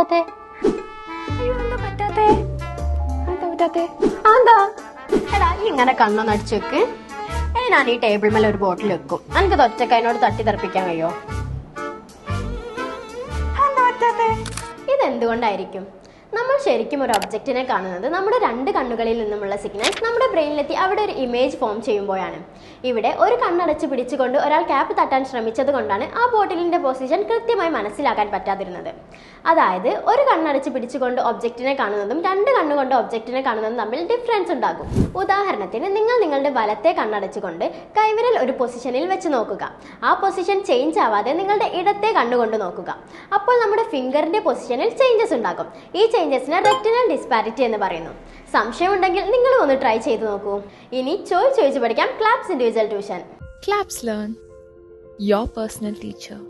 പോവാത്തെ? ഇങ്ങനെ കണ്ണൊന്ന് അടിച്ചു വെക്ക് ഞാൻ ഈ ടേബിൾ മേലെ ഒരു ബോട്ടിൽ വെക്കും. എനിക്കത് അതിനോട് തട്ടി തെറിപ്പിക്കാൻ കഴിയോ? ഇതെന്തുകൊണ്ടായിരിക്കും? നമ്മൾ ശരിക്കും ഒരു ഒബ്ജക്റ്റിനെ കാണുന്നത് നമ്മുടെ രണ്ട് കണ്ണുകളിൽ നിന്നുമുള്ള സിഗ്നൽസ് നമ്മുടെ ബ്രെയിനിലെത്തി അവിടെ ഒരു ഇമേജ് ഫോം ചെയ്യുമ്പോഴാണ്. ഇവിടെ ഒരു കണ്ണടച്ച് പിടിച്ചുകൊണ്ട് ഒരാൾ ക്യാപ്പ് തട്ടാൻ ശ്രമിച്ചത് കൊണ്ടാണ് ആ ബോട്ടിലിന്റെ പൊസിഷൻ കൃത്യമായി മനസ്സിലാക്കാൻ പറ്റാതിരുന്നത്. അതായത് ഒരു കണ്ണടച്ച് പിടിച്ചുകൊണ്ട് ഒബ്ജക്റ്റിനെ കാണുന്നതും രണ്ട് കണ്ണുകൊണ്ട് ഒബ്ജക്റ്റിനെ കാണുന്നതും തമ്മിൽ ഡിഫറൻസ് ഉണ്ടാകും. ഉദാഹരണത്തിന് നിങ്ങൾ നിങ്ങളുടെ വലത്തെ കണ്ണടച്ചുകൊണ്ട് കൈവിരൽ ഒരു പൊസിഷനിൽ വെച്ച് നോക്കുക. ആ പൊസിഷൻ ചേഞ്ച് ആവാതെ നിങ്ങളുടെ ഇടത്തെ കണ്ണുകൊണ്ട് നോക്കുക. അപ്പോൾ നമ്മുടെ ഫിംഗറിന്റെ പൊസിഷനിൽ ചേഞ്ചസ് ഉണ്ടാകും. ഈ ചേഞ്ചസിനെ റെറ്റിനൽ ഡിസ്പാരിറ്റി എന്ന് പറയുന്നു. സംശയം ഉണ്ടെങ്കിൽ നിങ്ങൾ ഒന്ന് ട്രൈ ചെയ്ത് നോക്കൂ. ഇനി ചോദിച്ചു ചോദിച്ച് പഠിക്കാം Claps individual tuition Claps learn your personal teacher.